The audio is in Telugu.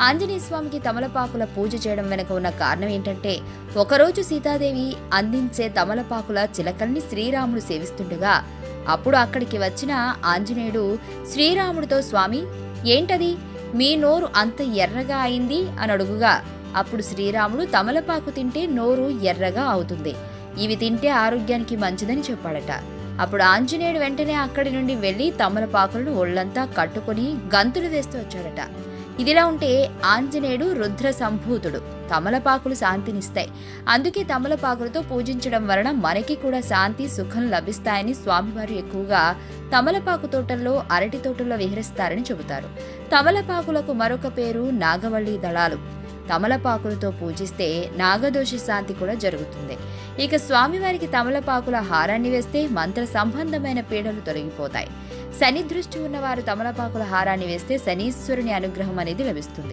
ఆంజనేయ స్వామికి తమలపాకుల పూజ చేయడం వెనుక ఉన్న కారణం ఏంటంటే ఒకరోజు సీతాదేవి అందించే తమలపాకుల చిలకల్ని శ్రీరాముడు సేవిస్తుండగా అప్పుడు అక్కడికి వచ్చిన ఆంజనేయుడు శ్రీరాముడితో స్వామి ఏంటది? మీ నోరు అంత ఎర్రగా అయింది? అని అడుగుగా అప్పుడు శ్రీరాముడు తమలపాకు తింటే నోరు ఎర్రగా అవుతుంది. ఇవి తింటే ఆరోగ్యానికి మంచిదని చెప్పాడట. అప్పుడు ఆంజనేయుడు వెంటనే అక్కడి నుండి వెళ్ళి తమలపాకులను ఒళ్ళంతా కట్టుకొని గంతులు వేస్తూ వచ్చాడట. ఇదిలా ఉంటే ఆంజనేయుడు రుద్ర సంభూతుడు తమలపాకులు శాంతినిస్తాయి. అందుకే తమలపాకులతో పూజించడం వలన మనకి కూడా శాంతి సుఖం లభిస్తాయని స్వామివారు ఎక్కువగా తమలపాకు తోటల్లో అరటి తోటల్లో విహరిస్తారని చెబుతారు. తమలపాకులకు మరొక పేరు నాగవల్లి దళాలు. తమలపాకులతో పూజిస్తే నాగదోష శాంతి కూడా జరుగుతుంది. ఇక స్వామివారికి తమలపాకుల హారాన్ని వేస్తే మంత్ర సంబంధమైన పీడలు తొలగిపోతాయి. శని దృష్టి ఉన్నవారు తమలపాకుల హారాన్ని వేస్తే శనీశ్వరుని అనుగ్రహం అనేది లభిస్తుంది.